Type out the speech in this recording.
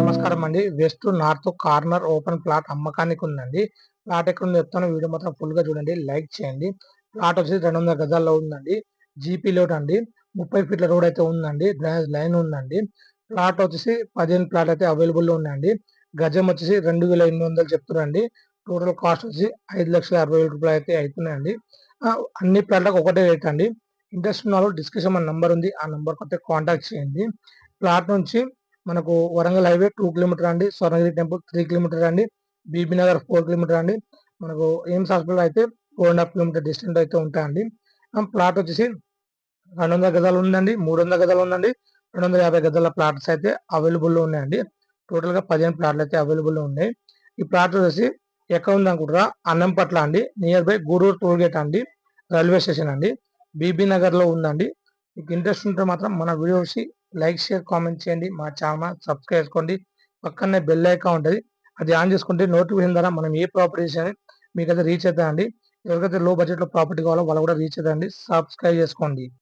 నమస్కారం అండి. West north corner open plot అమ్మకానికి ఉందండి. ప్లాట్ ఎక్కడ ఉందో చెప్తాను. వీడియో మాత్రం ఫుల్గా చూడండి. లైక్ చేయండి. ప్లాట్ వచ్చేసి రెండు వందల గజాల్లో ఉందండి. జీపీ లోట్ అండి. ముప్పై ఫీట్ల రోడ్ అయితే ఉందండి. డ్రైనేజ్ లైన్ ఉందండి. ప్లాట్ వచ్చేసి పదిహేను ప్లాట్ అయితే అవైలబుల్లో ఉందండి. గజం వచ్చేసి రెండు వేల ఎనిమిది వందలు చెప్తున్నారండి. టోటల్ కాస్ట్ వచ్చి ఐదు లక్షల అరవై వేల రూపాయలు అయితే అవుతున్నాయండి. అన్ని ప్లాట్లకు ఒకటే రేట్ అండి. ఇంట్రెస్ట్ ఉన్న వాళ్ళు డిస్క్రిప్షన్ మన నంబర్ ఉంది. ఆ నంబర్ కొత్త కాంటాక్ట్ చేయండి. ప్లాట్ నుంచి మనకు వరంగల్ హైవే టూ కిలోమీటర్ అండి. స్వర్ణగిరి టెంపుల్ త్రీ కిలోమీటర్ అండి. బీబీ నగర్ ఫోర్ కిలోమీటర్ అండి. మనకు ఎయిమ్స్ హాస్పిటల్ అయితే four and half kilometre distant అయితే ఉంటాయండి. ప్లాట్ వచ్చేసి రెండు వందల గదాలు ఉందండి. మూడు వందల గదాలు ఉందండి. రెండు వందల యాభై గదాల ప్లాట్స్ అయితే అవైలబుల్లో ఉన్నాయండి. టోటల్గా పదిహేను ప్లాట్లు అయితే అవైలబుల్లో ఉన్నాయి. ఈ ప్లాట్ వచ్చేసి ఎక్కడ ఉంది అనుకుంటారా అన్నంపట్ల అండి. Near by Gudur toll gate అండి. రైల్వే స్టేషన్ అండి. బీబీ నగర్లో ఉందండి. మీకు ఇంట్రెస్ట్ ఉంటే మాత్రం మన వీడియోస్కి లైక్ షేర్ కామెంట్ చేయండి. మా ఛానల్ సబ్స్క్రైబ్ చేసుకోండి. పక్కనే బెల్ ఐకాన్ ఉంటుంది. అది ఆన్ చేసుకుంటే నోటిఫికేషన్ ద్వారా మనం ఏ ప్రాపర్టీస్ అని మీకు అయితే రీచ్ అవుతాయండి. ఎవరికైతే లో బడ్జెట్లో ప్రాపర్టీ కావాలో వాళ్ళు కూడా రీచ్ అవుతాయండి సబ్స్క్రైబ్ చేసుకోండి.